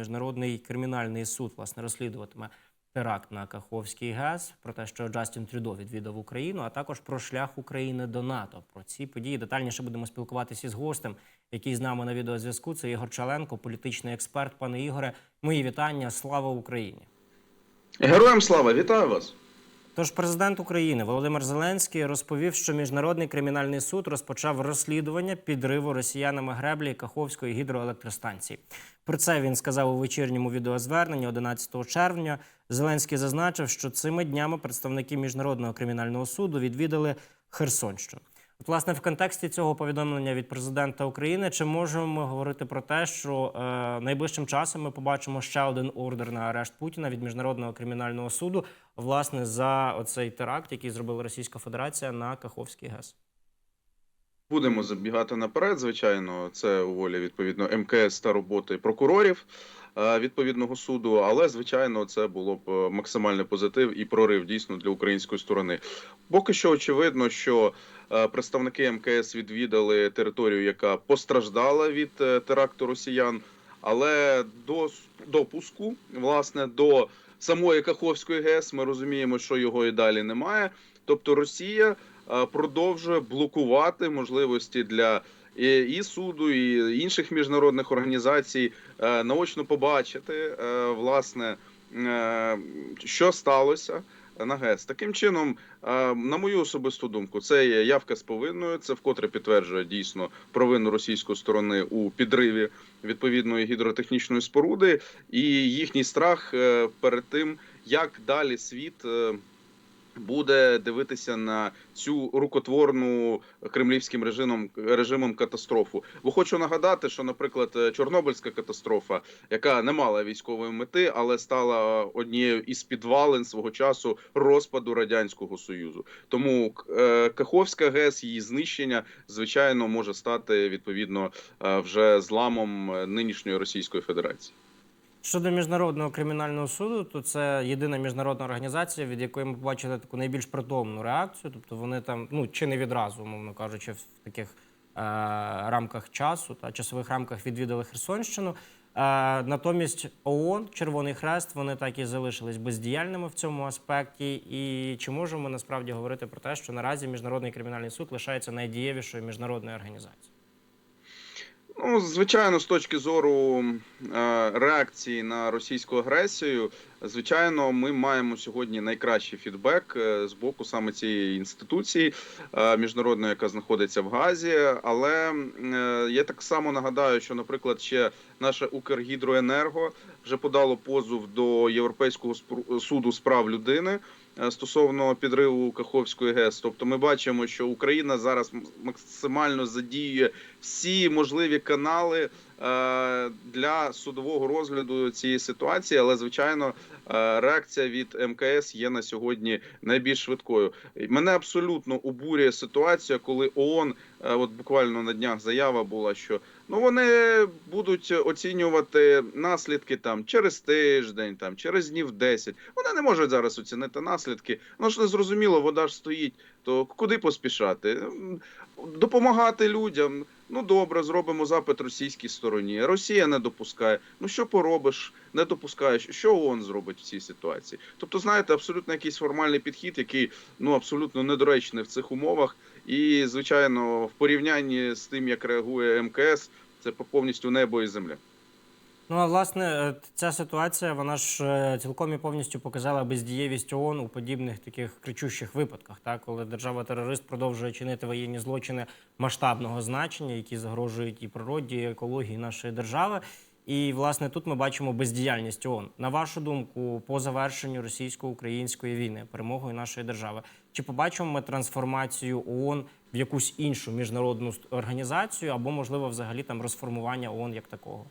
міжнародний кримінальний суд власне розслідуватиме теракт на Каховський ГАЗ, про те, що Джастін Трюдо відвідав Україну, а також про шлях України до НАТО. Про ці події детальніше будемо спілкуватися з гостем, який з нами на відеозв'язку. Це Ігор Чаленко, політичний експерт. Пане Ігоре, мої вітання. Слава Україні! Героям слава, вітаю вас. Тож президент України Володимир Зеленський розповів, що міжнародний кримінальний суд розпочав розслідування підриву росіянами греблі Каховської гідроелектростанції. Про це він сказав у вечірньому відеозверненні 11 червня. Зеленський зазначив, що цими днями представники міжнародного кримінального суду відвідали Херсонщину. От, власне, в контексті цього повідомлення від президента України, чи можемо ми говорити про те, що е, найближчим часом ми побачимо ще один ордер на арешт Путіна від міжнародного кримінального суду, власне, за оцей теракт, який зробила Російська Федерація на Каховський ГЕС? Будемо забігати наперед. Звичайно, це у волі відповідно МКС та роботи прокурорів відповідного суду. Але звичайно, це було б е, максимальний позитив і прорив дійсно для української сторони. Поки що очевидно, що е, представники МКС відвідали територію, яка постраждала від е, теракту росіян. Але до допуску, власне, до самої Каховської ГЕС ми розуміємо, що його і далі немає. Тобто Росія е, продовжує блокувати можливості для і, суду, і інших міжнародних організацій е, наочно побачити е, власне, е, що сталося на ГЕС. Таким чином, на мою особисту думку, це є явка з повинною. Це вкотре підтверджує дійсно провину російської сторони у підриві відповідної гідротехнічної споруди і їхній страх перед тим, як далі світ. Буде дивитися на цю рукотворну кремлівським режимом режимом катастрофу. Бо хочу нагадати, що, наприклад, Чорнобильська катастрофа, яка не мала військової мети, але стала однією із підвалин свого часу розпаду радянського союзу. Тому е, Каховська ГЕС, її знищення, звичайно, може стати відповідно е, вже зламом е, нинішньої Російської Федерації. Щодо міжнародного кримінального суду, то це єдина міжнародна організація, від якої ми побачили таку найбільш притомну реакцію. Тобто вони там, ну чи не відразу, умовно кажучи, в таких е, рамках часу та часових рамках відвідали Херсонщину. Е, натомість ООН, Червоний Хрест, вони так і залишились бездіяльними в цьому аспекті. І чи можемо ми насправді говорити про те, що наразі міжнародний кримінальний суд лишається найдієвішою міжнародною організацією? Ну, звичайно, з точки зору е, реакції на російську агресію, звичайно, ми маємо сьогодні найкращий фідбек е, з боку саме цієї інституції е, міжнародної, яка знаходиться в Газі. Але я так само нагадаю, що, наприклад, ще наше Укргідроенерго вже подало позов до Європейського суду з прав людини. Е, Стосовно підриву Каховської ГЕС, тобто ми бачимо, що Україна зараз максимально задіює всі можливі канали е, для судового розгляду цієї ситуації, але звичайно е, реакція від МКС є на сьогодні найбільш швидкою. Мене абсолютно обурює ситуація, коли ООН, от буквально на днях заява була, що ну вони будуть оцінювати наслідки там через тиждень, там через днів 10. Вони не можуть зараз оцінити наслідки. Ну ж не зрозуміло, вода ж стоїть. То куди поспішати? Допомагати людям. Ну добре, зробимо запит російській стороні. Росія не допускає. Ну що поробиш? Не допускаєш. Що ООН зробить в цій ситуації? Тобто, знаєте, абсолютно якийсь формальний підхід, який ну абсолютно недоречний в цих умовах. І звичайно, в порівнянні з тим, як реагує МКС, це повністю небо і земля. Ну а власне, е, ця ситуація вона ж е, цілком і повністю показала бездієвість ООН у подібних таких кричущих випадках, так коли держава-терорист продовжує чинити воєнні злочини масштабного значення, які загрожують і природі, і екології нашої держави. І власне тут ми бачимо бездіяльність ООН. На вашу думку, по завершенню російсько-української війни, перемогою нашої держави, чи побачимо ми трансформацію ООН в якусь іншу міжнародну організацію, або можливо взагалі там розформування ООН як такого?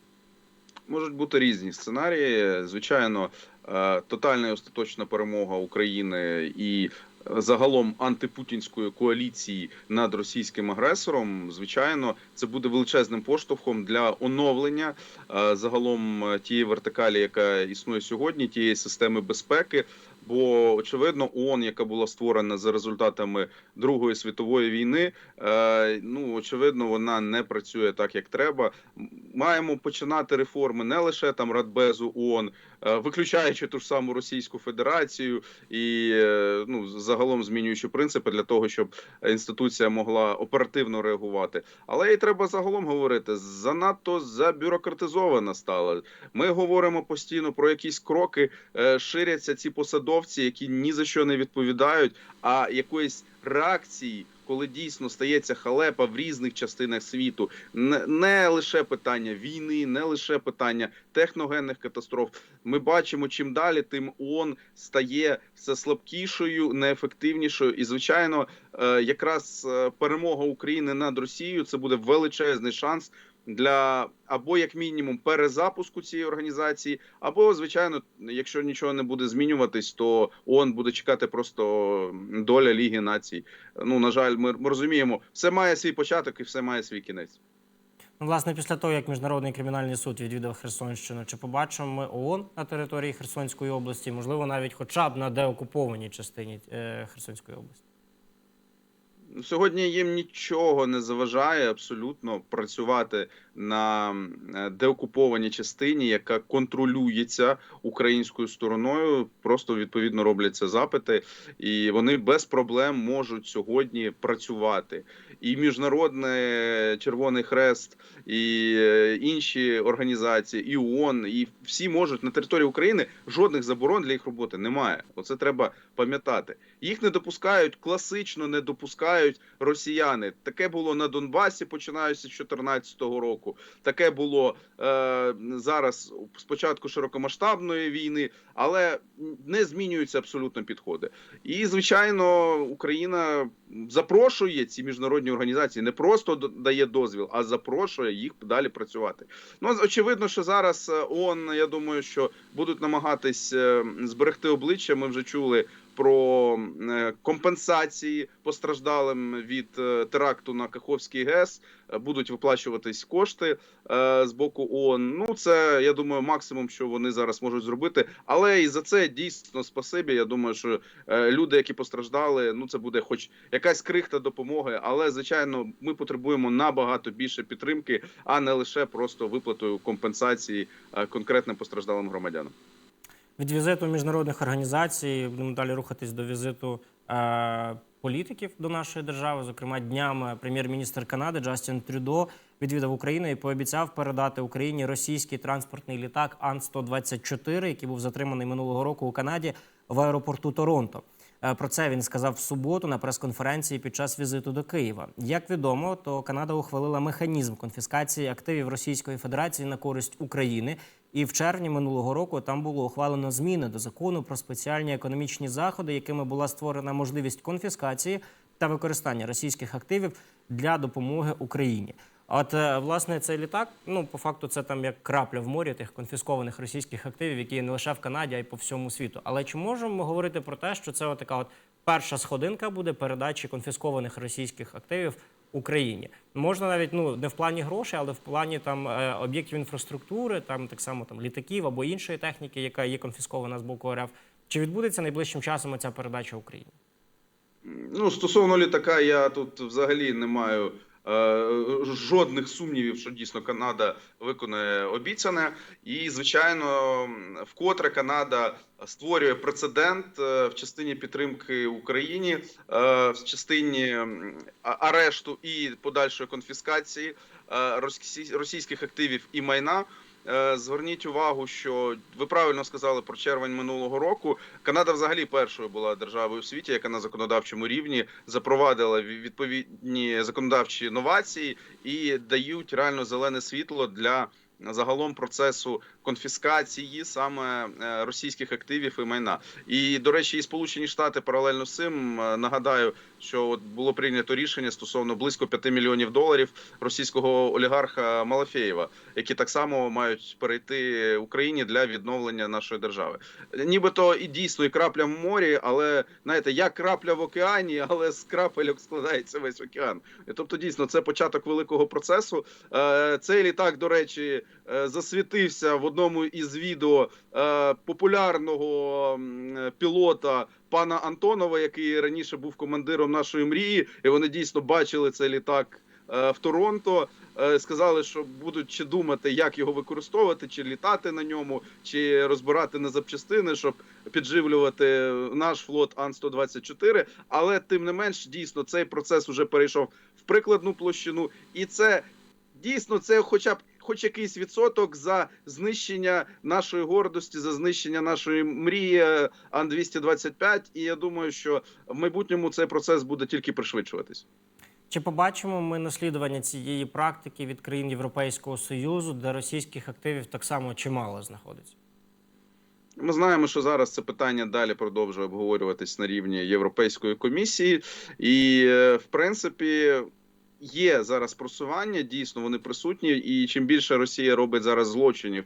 Можуть бути різні сценарії. Звичайно, е, тотальна і остаточна перемога України і загалом антипутінської коаліції над російським агресором. Звичайно, це буде величезним поштовхом для оновлення е, загалом е, тієї вертикалі, яка існує сьогодні, тієї системи безпеки. Бо очевидно, ООН, яка була створена за результатами Другої світової війни, е, ну очевидно, вона не працює так, як треба. Маємо починати реформи не лише там Радбезу ООН, виключаючи ту ж саму Російську Федерацію і е, ну загалом змінюючи принципи для того, щоб інституція могла оперативно реагувати. Але і треба загалом говорити занадто забюрократизована стала. Ми говоримо постійно про якісь кроки, е, ширяться ці посадовці, які ні за що не відповідають, а якоїсь реакції. Коли дійсно стається халепа в різних частинах світу, не, не лише питання війни, не лише питання техногенних катастроф. Ми бачимо, чим далі, тим ООН стає все слабкішою, неефективнішою. І звичайно, е, якраз е, перемога України над Росією це буде величезний шанс для або як мінімум перезапуску цієї організації, або звичайно, якщо нічого не буде змінюватись, то ООН буде чекати просто доля Ліги Націй. Ну на жаль, ми, ми розуміємо, все має свій початок і все має свій кінець. Ну, власне, після того, як Міжнародний кримінальний суд відвідав Херсонщину, чи побачимо ми ООН на території Херсонської області, можливо, навіть хоча б на деокупованій частині е, Херсонської області? Сьогодні їм нічого не заважає абсолютно працювати на е, деокупованій частині, яка контролюється українською стороною. Просто відповідно робляться запити, і вони без проблем можуть сьогодні працювати. І міжнародний Червоний Хрест, і е, інші організації, і ООН, і всі можуть на території України жодних заборон для їх роботи немає. Оце треба пам'ятати. Їх не допускають класично, не допускають росіяни. Таке було на Донбасі, починаючи з 2014 року. Таке було е, зараз спочатку широкомасштабної війни, але не змінюються абсолютно підходи. І звичайно, Україна запрошує ці міжнародні організації, не просто дає дозвіл, а запрошує їх далі працювати. Ну очевидно, що зараз е, ООН, я думаю, що будуть намагатись е, зберегти обличчя. Ми вже чули про е, компенсації постраждалим від е, теракту на Каховський ГЕС. Е, Будуть виплачуватись кошти з боку ООН. Ну це я думаю, максимум, що вони зараз можуть зробити. Але і за це дійсно спасибі. Я думаю, що люди, які постраждали, ну це буде, хоч якась крихта допомоги. Але звичайно, ми потребуємо набагато більше підтримки, а не лише просто виплатою компенсації конкретним постраждалим громадянам. Від візиту міжнародних організацій будемо далі рухатись до візиту е, політиків до нашої держави. Зокрема, днями прем'єр-міністр Канади Джастін Трюдо відвідав Україну і пообіцяв передати Україні російський транспортний літак Ан-124, який був затриманий минулого року у Канаді в аеропорту Торонто. Е, Про це він сказав в суботу на прес-конференції під час візиту до Києва. Як відомо, то Канада ухвалила механізм конфіскації активів Російської Федерації на користь України. І в червні минулого року там було ухвалено зміни до закону про спеціальні економічні заходи, якими була створена можливість конфіскації та використання російських активів для допомоги Україні. От е, власне цей літак, ну по факту, це там як крапля в морі тих конфіскованих російських активів, які є не лише в Канаді, а й по всьому світу. Але чи можемо ми говорити про те, що це от така от перша сходинка буде передачі конфіскованих російських активів Україні? Можна навіть ну не в плані грошей, але в плані там е, об'єктів інфраструктури, там так само там літаків або іншої техніки, яка є конфіскована з боку РФ. Чи відбудеться найближчим часом ця передача Україні? Ну, стосовно літака, я тут взагалі не маю жодних сумнівів, що дійсно Канада виконає обіцяне. І, звичайно, вкотре Канада створює прецедент е, в частині підтримки Україні, е, в частині арешту і подальшої конфіскації е, російських активів і майна. Е, Зверніть увагу, що ви правильно сказали про червень минулого року. Канада взагалі першою була державою у світі, яка на законодавчому рівні запровадила відповідні законодавчі новації і дають реально зелене світло для загалом процесу конфіскації саме е, російських активів і майна. І до речі, і Сполучені Штати паралельно з цим е, нагадаю, що от було прийнято рішення стосовно близько 5 мільйонів доларів російського олігарха Малафєєва, які так само мають перейти Україні для відновлення нашої держави. Нібито і дійсно і крапля в морі, але знаєте, як крапля в океані, але з крапельок складається весь океан. Тобто, дійсно, це початок великого процесу. Е, Цей літак, до речі, е, засвітився в одному із відео е, популярного пілота пана Антонова, який раніше був командиром нашої мрії, і вони дійсно бачили цей літак е, в Торонто. Е, Сказали, що будуть чи думати, як його використовувати, чи літати на ньому, чи розбирати на запчастини, щоб підживлювати наш флот Ан-124. Але тим не менш, дійсно, цей процес вже перейшов в прикладну площину, і це дійсно це, хоча б. Хоч якийсь відсоток за знищення нашої гордості, за знищення нашої мрії Ан 225 І я думаю, що в майбутньому цей процес буде тільки пришвидшуватись. Чи побачимо ми наслідування цієї практики від країн Європейського Союзу, де російських активів так само чимало знаходиться? Ми знаємо, що зараз це питання далі продовжує обговорюватись на рівні Європейської комісії, і е, в принципі. Є зараз просування, дійсно вони присутні, і чим більше Росія робить зараз злочинів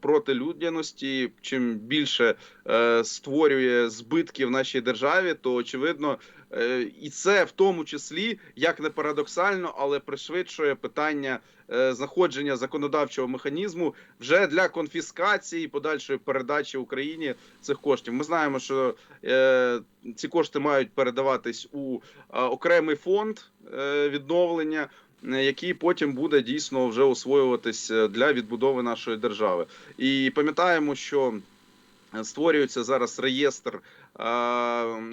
проти людяності, чим більше е, створює збитків нашій державі, то очевидно, е, і це в тому числі, як не парадоксально, але пришвидшує питання е, знаходження законодавчого механізму вже для конфіскації подальшої передачі Україні цих коштів. Ми знаємо, що е, ці кошти мають передаватись у е, окремий фонд е, відновлення. Е, Який потім буде дійсно вже освоюватись е, для відбудови нашої держави, і пам'ятаємо, що створюється зараз реєстр е,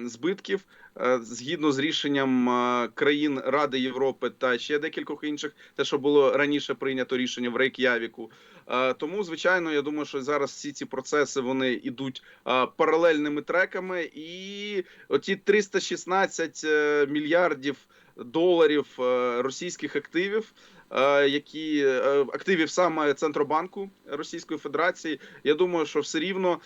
збитків е, згідно з рішенням е, країн Ради Європи та ще декількох інших, те, що було раніше прийнято рішення в Рейк'явіку. Е, Тому, звичайно, я думаю, що зараз всі ці процеси вони йдуть е, паралельними треками, і оці 316 е, мільярдів доларів е, російських активів. е, Які е, активів саме центробанку Російської Федерації, я думаю, що все рівно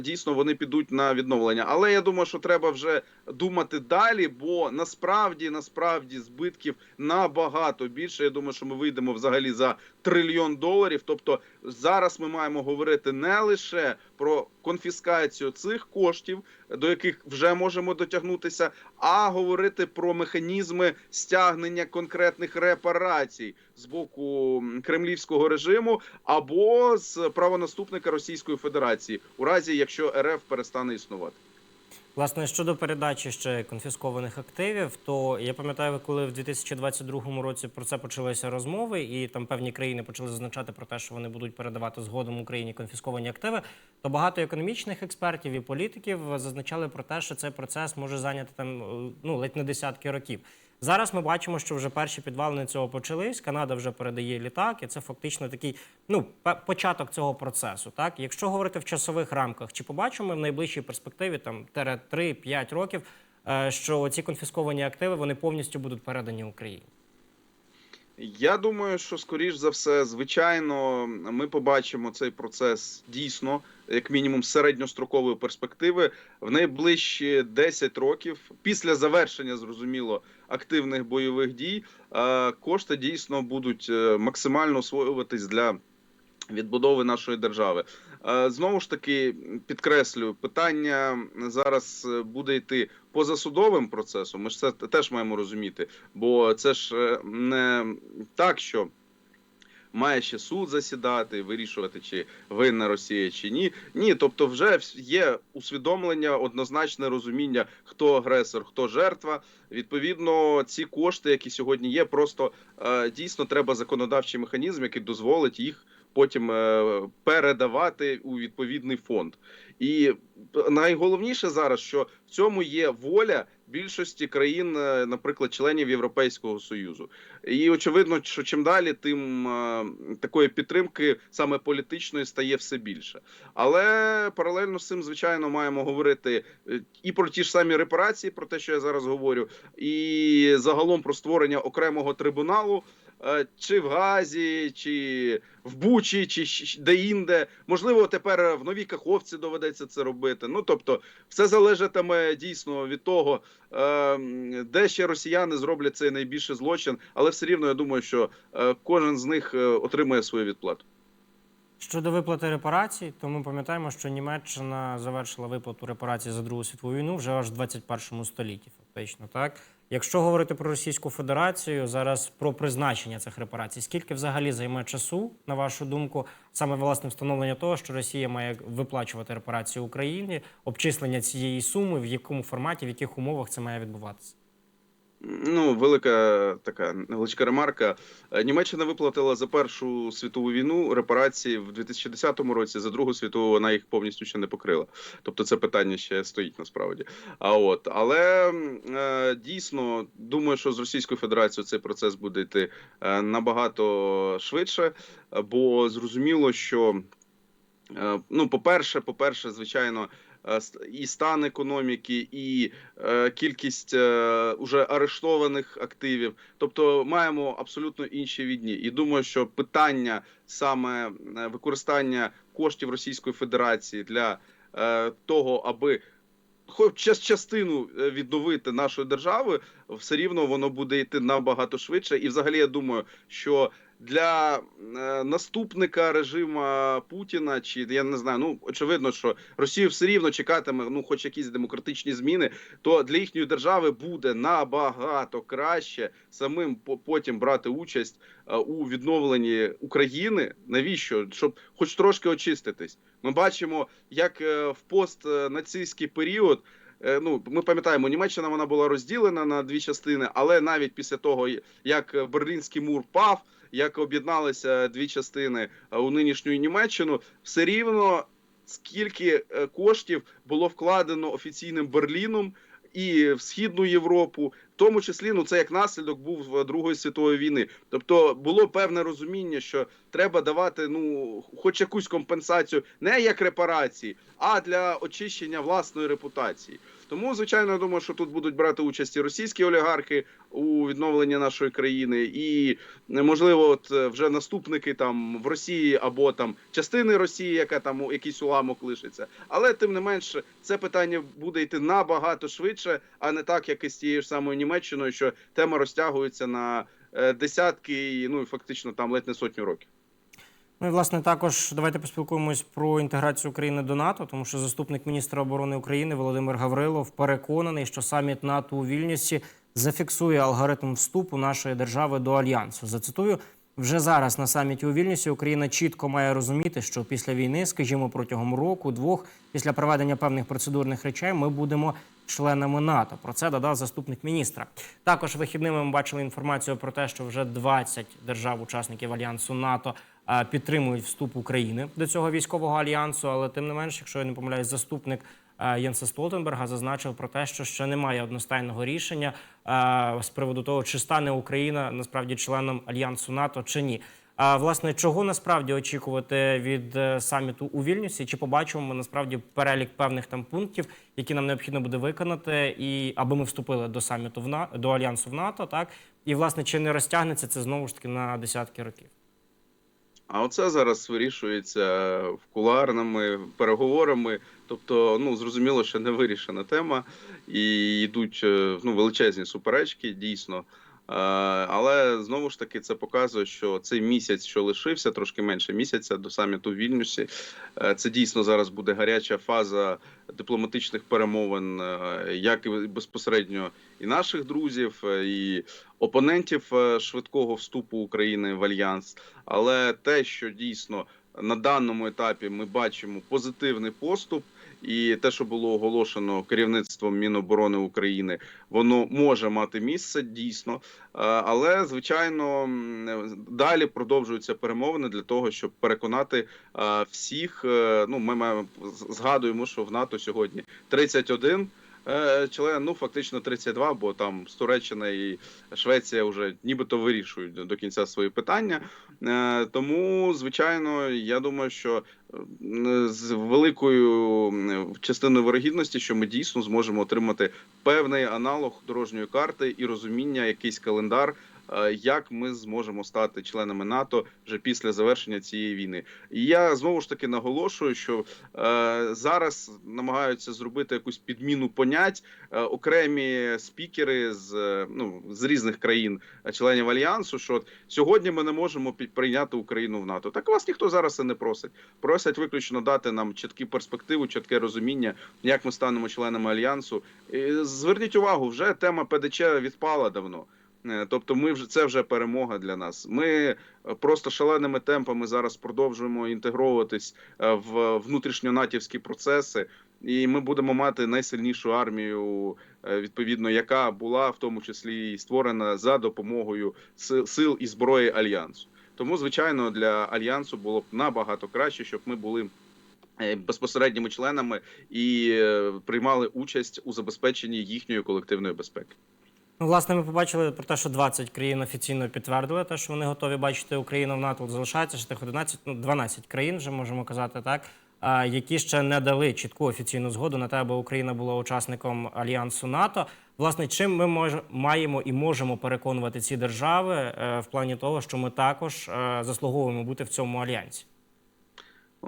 дійсно вони підуть на відновлення. Але я думаю, що треба вже думати далі, бо насправді насправді збитків набагато більше. Я думаю, що ми вийдемо взагалі за трильйон доларів. Тобто зараз ми маємо говорити не лише про конфіскацію цих коштів, до яких вже можемо дотягнутися, а говорити про механізми стягнення конкретних репарацій з боку кремлівського режиму або з правонаступника Російської Федерації, у разі якщо РФ перестане існувати. Власне, щодо передачі ще конфіскованих активів, то я пам'ятаю, коли в 2022 році про це почалися розмови, і там певні країни почали зазначати про те, що вони будуть передавати згодом Україні конфісковані активи, то багато економічних експертів і політиків зазначали про те, що цей процес може зайняти там е, ну ледь не десятки років. Зараз ми бачимо, що вже перші підвалини цього почались. Канада вже передає літак, і це фактично такий ну початок цього процесу. Так, якщо говорити в часових рамках, чи побачимо в найближчій перспективі там 3-5 років, е, що ці конфісковані активи вони повністю будуть передані Україні? Я думаю, що скоріш за все, звичайно, ми побачимо цей процес дійсно, як мінімум, середньострокової перспективи в найближчі 10 років, після завершення, зрозуміло, активних бойових дій, кошти дійсно будуть е, максимально освоюватись для відбудови нашої держави. Знову ж таки підкреслюю, питання зараз е, буде йти позасудовим процесом. Ми ж це теж маємо розуміти, бо це ж е, не так, що. Має ще суд засідати, вирішувати, чи винна Росія чи ні. Ні, тобто, вже є усвідомлення, однозначне розуміння, хто агресор, хто жертва. Відповідно, ці кошти, які сьогодні є, просто е, дійсно треба законодавчий механізм, який дозволить їх потім е, передавати у відповідний фонд. І найголовніше зараз, що в цьому є воля більшості країн, е, наприклад, членів Європейського союзу. І очевидно, що чим далі, тим е, такої підтримки саме політичної стає все більше. Але паралельно з цим, звичайно, маємо говорити е, і про ті ж самі репарації, про те, що я зараз говорю, і загалом про створення окремого трибуналу. Е, Чи в Газі, чи в Бучі, чи де-інде. Можливо, тепер в Новій Каховці доведеться це робити. Ну тобто, все залежатиме дійсно від того, е, де ще росіяни зроблять цей найбільший злочин, але все рівно я думаю, що е, кожен з них е, отримує свою відплату. Щодо виплати репарацій, то ми пам'ятаємо, що Німеччина завершила виплату репарацій за Другу світову війну вже аж в 21 столітті, фактично. Так, якщо говорити про Російську Федерацію, зараз про призначення цих репарацій, скільки взагалі займе часу, на вашу думку, саме власне встановлення того, що Росія має виплачувати репарації Україні, обчислення цієї суми, в якому форматі, в яких умовах це має відбуватися? Ну, велика така невеличка ремарка. Е, Німеччина виплатила за Першу світову війну репарації в 2010 році. За Другу світову вона їх повністю ще не покрила. Тобто, це питання ще стоїть насправді. А от але е, дійсно думаю, що з Російською Федерацією цей процес буде йти е, набагато швидше, бо зрозуміло, що ну, по-перше, по-перше, звичайно. е, ст- І стан економіки, і е, кількість е, уже арештованих активів. Тобто маємо абсолютно інші відні. І думаю, що питання саме е, використання коштів Російської Федерації для е, того, аби хоч частину е, відновити нашої держави, все рівно воно буде йти набагато швидше. І, взагалі, я думаю, що для е, наступника режима Путіна, чи я не знаю, ну очевидно, що Росію все рівно чекатиме, ну, хоч якісь демократичні зміни, то для їхньої держави буде набагато краще самим потім брати участь е, у відновленні України. Навіщо? Щоб хоч трошки очиститись. Ми бачимо, як е, в постнацистський період. Ну, ми пам'ятаємо, Німеччина вона була розділена на дві частини, але навіть після того, як Берлінський мур пав, як об'єдналися дві частини е, у нинішню Німеччину, все рівно скільки е, коштів було вкладено офіційним Берліном і в східну Європу, в тому числі ну це як наслідок був Другої світової війни. Тобто було певне розуміння, що треба давати ну хоч якусь компенсацію, не як репарації, а для очищення власної репутації. Тому, звичайно, я думаю, що тут будуть брати участь і російські олігархи у відновленні нашої країни, і можливо, от е, вже наступники там в Росії або там частини Росії, яка там якийсь уламок лишиться. Але тим не менше, це питання буде йти набагато швидше, а не так, як і з тією ж самою Німеччиною, що тема розтягується на е, десятки, ну і фактично там ледь не сотню років. Ну і власне також давайте поспілкуємось про інтеграцію України до НАТО, тому що заступник міністра оборони України Володимир Гаврилов переконаний, що саміт НАТО у Вільнюсі зафіксує алгоритм вступу нашої держави до альянсу. Зацитую. Вже зараз на саміті у Вільнюсі Україна чітко має розуміти, що після війни, скажімо, протягом року, двох, після проведення певних процедурних речей, ми будемо членами НАТО. Про це додав заступник міністра. Також вихідними ми бачили інформацію про те, що вже 20 держав-учасників альянсу НАТО підтримують вступ України до цього військового альянсу. Але тим не менш, якщо я не помиляюсь, заступник Єнса Столтенберга зазначив про те, що ще немає одностайного рішення з приводу того, чи стане Україна насправді членом альянсу НАТО чи ні. А власне, чого насправді очікувати від е, саміту у Вільнюсі? Чи побачимо ми насправді перелік певних там пунктів, які нам необхідно буде виконати, і аби ми вступили до саміту в На- до альянсу в НАТО, так і власне чи не розтягнеться це знову ж таки на десятки років? А оце зараз вирішується в кулуарними переговорами. Тобто, ну зрозуміло, що не вирішена тема, і йдуть е, ну величезні суперечки, дійсно. Е, Але знову ж таки це показує, що цей місяць, що лишився, трошки менше місяця до саміту в Вільнюсі. е, Це дійсно зараз буде гаряча фаза дипломатичних перемовин, е, як і безпосередньо і наших друзів, і опонентів швидкого вступу України в альянс. Але те, що дійсно на даному етапі ми бачимо позитивний поступ, і те, що було оголошено керівництвом Міноборони України, воно може мати місце дійсно. Е, Але звичайно далі продовжуються перемовини для того, щоб переконати е, всіх. е, Ну, ми маємо згадуємо, що в НАТО сьогодні 31 е, член, ну фактично 32, бо там з Туреччина і Швеція вже нібито вирішують до- кінця свої питання. Е, Тому, звичайно, я думаю, що е, з великою частиною вирогідності, що ми дійсно зможемо отримати певний аналог дорожньої карти і розуміння, якийсь календар е, як ми зможемо стати членами НАТО вже після завершення цієї війни. І я знову ж таки наголошую, що е, зараз намагаються зробити якусь підміну понять е, окремі спікери з е, ну з різних країн, е, членів альянсу. Що сьогодні ми не можемо прийняти Україну в НАТО. Так вас ніхто зараз і не просить. Просять виключно дати нам чіткі перспективи, чітке розуміння, як ми станемо членами альянсу. І зверніть увагу, вже тема ПДЧ відпала давно. Е, Тобто, ми вже це вже перемога для нас. Ми е, просто шаленими темпами зараз продовжуємо інтегровуватись е, в внутрішньонатівські процеси, і ми будемо мати найсильнішу армію, відповідно, яка була в тому числі і створена за допомогою сил і зброї альянсу. Тому, звичайно, для альянсу було б набагато краще, щоб ми були безпосередніми членами і приймали участь у забезпеченні їхньої колективної безпеки. Ну, власне, ми побачили про те, що 20 країн офіційно підтвердили те, що вони готові бачити Україну в НАТО. Залишається ще тих 11, ну 12 країн, вже можемо казати так, які ще не дали чітку офіційну згоду на те, аби Україна була учасником альянсу НАТО. Власне, чим ми мож, маємо і можемо переконувати ці держави е, в плані того, що ми також е, заслуговуємо бути в цьому альянсі?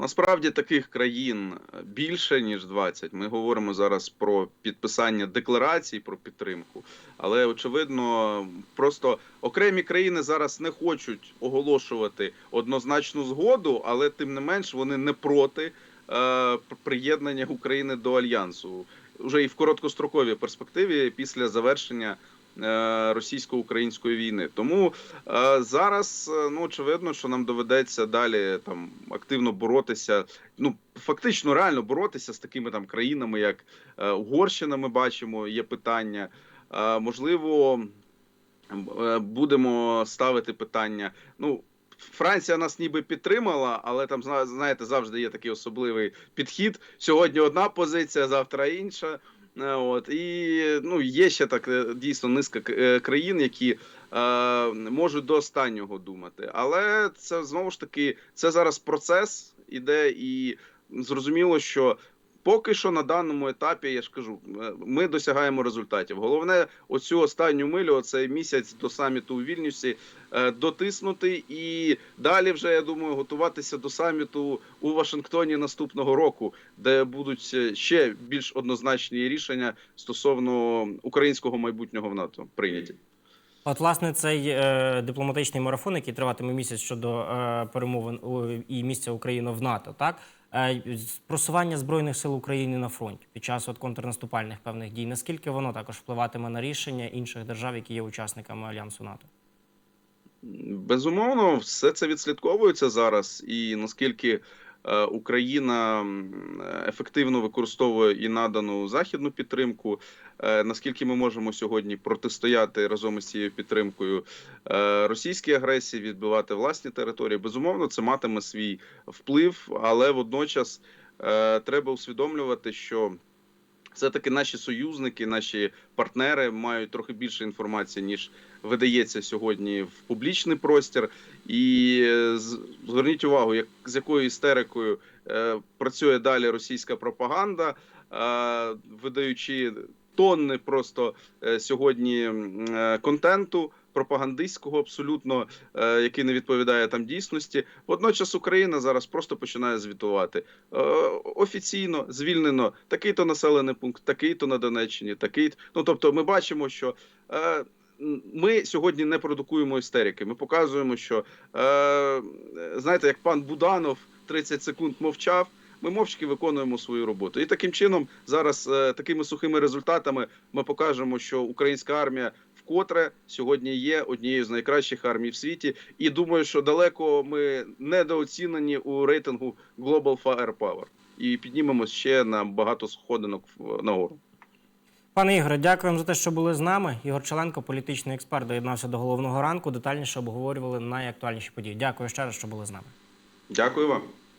Насправді таких країн більше ніж 20. Ми говоримо зараз про підписання декларацій про підтримку, але очевидно, просто окремі країни зараз не хочуть оголошувати однозначну згоду, але тим не менш вони не проти е, приєднання України до альянсу вже і в короткостроковій перспективі після завершення. Е, Російсько-української війни, тому е, зараз е, ну очевидно, що нам доведеться далі там активно боротися. Ну фактично реально боротися з такими там країнами, як Угорщина. Ми бачимо, є питання. Можливо, будемо ставити питання. Ну, Франція нас ніби підтримала, але там зна- знаєте, завжди є такий особливий підхід. Сьогодні одна позиція, завтра інша. Е, От і ну є ще так е, дійсно низка е, країн, які е, можуть до останнього думати. Але це знову ж таки це зараз процес іде, і зрозуміло, що поки що на даному етапі я ж кажу, е, ми досягаємо результатів. Головне, оцю останню милю, оцей місяць до саміту у Вільнюсі, е, дотиснути і далі вже я думаю готуватися до саміту у Вашингтоні наступного року, де будуть е, ще більш однозначні рішення стосовно українського майбутнього в НАТО прийняті. От, власне, цей е, дипломатичний марафон, який триватиме місяць щодо е, перемовин у, і місця України в НАТО, так просування збройних сил України на фронті під час от контрнаступальних певних дій. Наскільки воно також впливатиме на рішення інших держав, які є учасниками альянсу НАТО? Безумовно, все це відслідковується зараз, і наскільки е, Україна ефективно використовує і надану західну підтримку, е, наскільки ми можемо сьогодні протистояти разом із цією підтримкою е, російській агресії, відбивати власні території. Безумовно, це матиме свій вплив, але водночас е, треба усвідомлювати, що все-таки наші союзники, наші партнери мають трохи більше інформації, ніж видається сьогодні в публічний простір. І е, зверніть увагу, як з якою істерикою е, працює далі російська пропаганда, е, видаючи тонни просто е, сьогодні е, контенту. Пропагандистського абсолютно, е, який не відповідає там дійсності. Водночас Україна зараз просто починає звітувати е, офіційно звільнено такий-то населений пункт, такий-то на Донеччині, такий. Ну тобто, ми бачимо, що е, ми сьогодні не продукуємо істерики. Ми показуємо, що е, знаєте, як пан Буданов 30 секунд мовчав. Ми мовчки виконуємо свою роботу, і таким чином зараз е, такими сухими результатами ми покажемо, що українська армія вкотре сьогодні є однією з найкращих армій в світі. І думаю, що далеко ми недооцінені у рейтингу Global Firepower. і піднімемось ще на багато сходинок нагору. Пане Ігоре, дякуємо за те, що були з нами. Ігор Челенко, політичний експерт, доєднався до головного ранку. Детальніше обговорювали найактуальніші події. Дякую ще раз, що були з нами. Дякую вам.